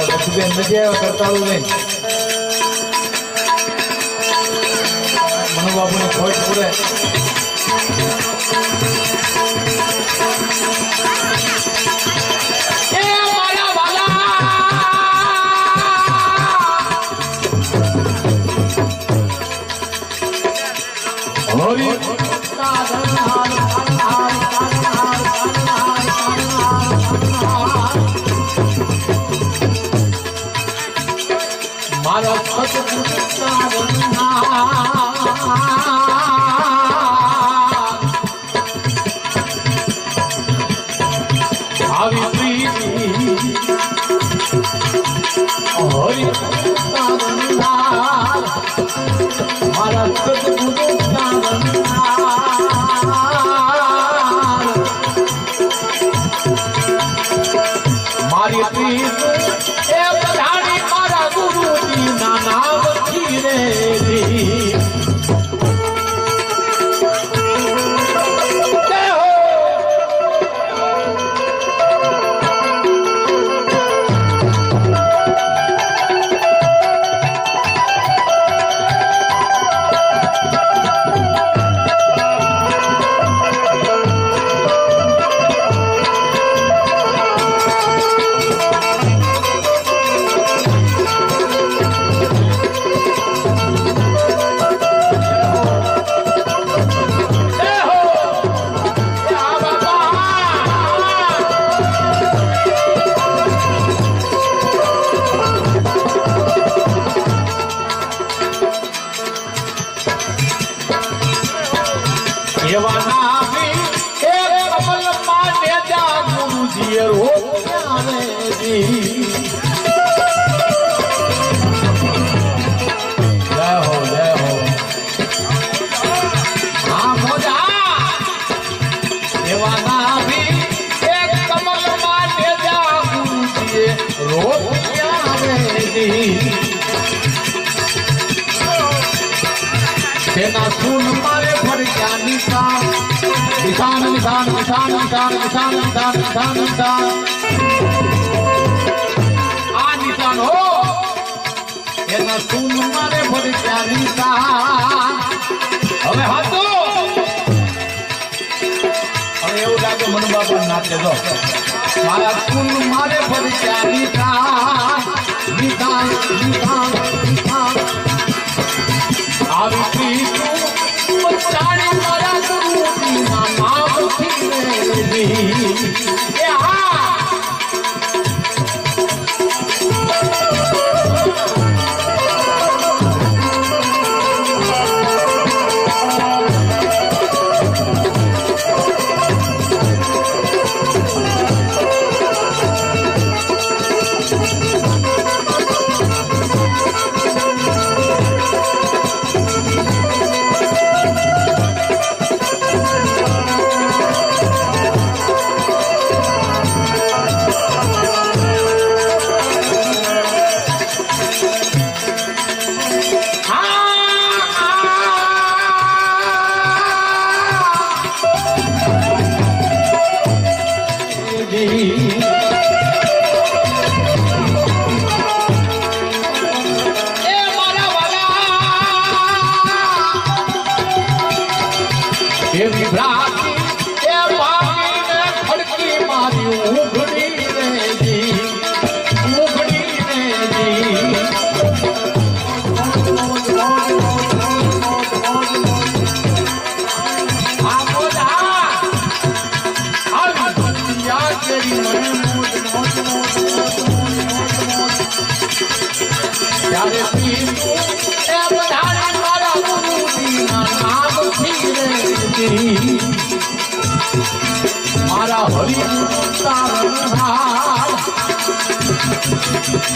બેન નથી આવ્યા કરતાળું લઈને મનુબાબુને ખોટ પૂરે એ મારી પ્રીત એ બધાની મારા ગુરુજી નાના है સુન મારે ફરક્યા નિશાન નિશાન નિશાન નિશાન નિશાન નિશાન નિશાન નિશાન નિશાન આ નિશાન હો એના સુન મારે ફરક્યા નિશાન હવે હાથો હવે એવું લાગે મનુ બાપા નાચે તો મારા સુન મારે ફરક્યા નિશાન નિશાન નિશાન નિશાન આવી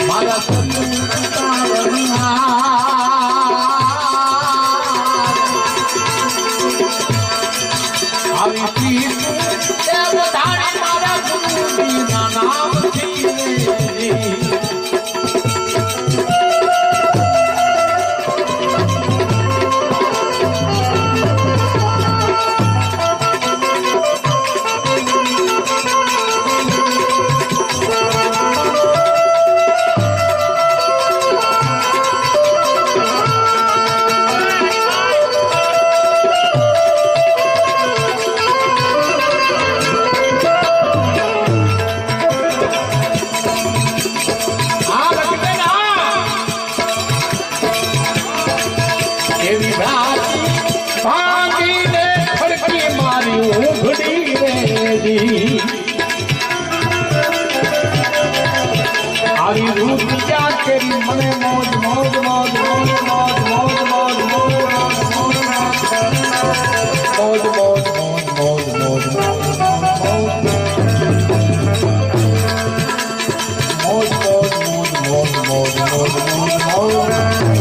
મારા જી આવી રૂપિયા તેરી મને મોજ મોજ મોજ મોજ મોજ મોજ મોજ મોજ મોજ મોજ મોજ મોજ મોજ મોજ મોજ મોજ મોજ મોજ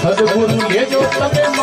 સદગુરુ લેજો તમે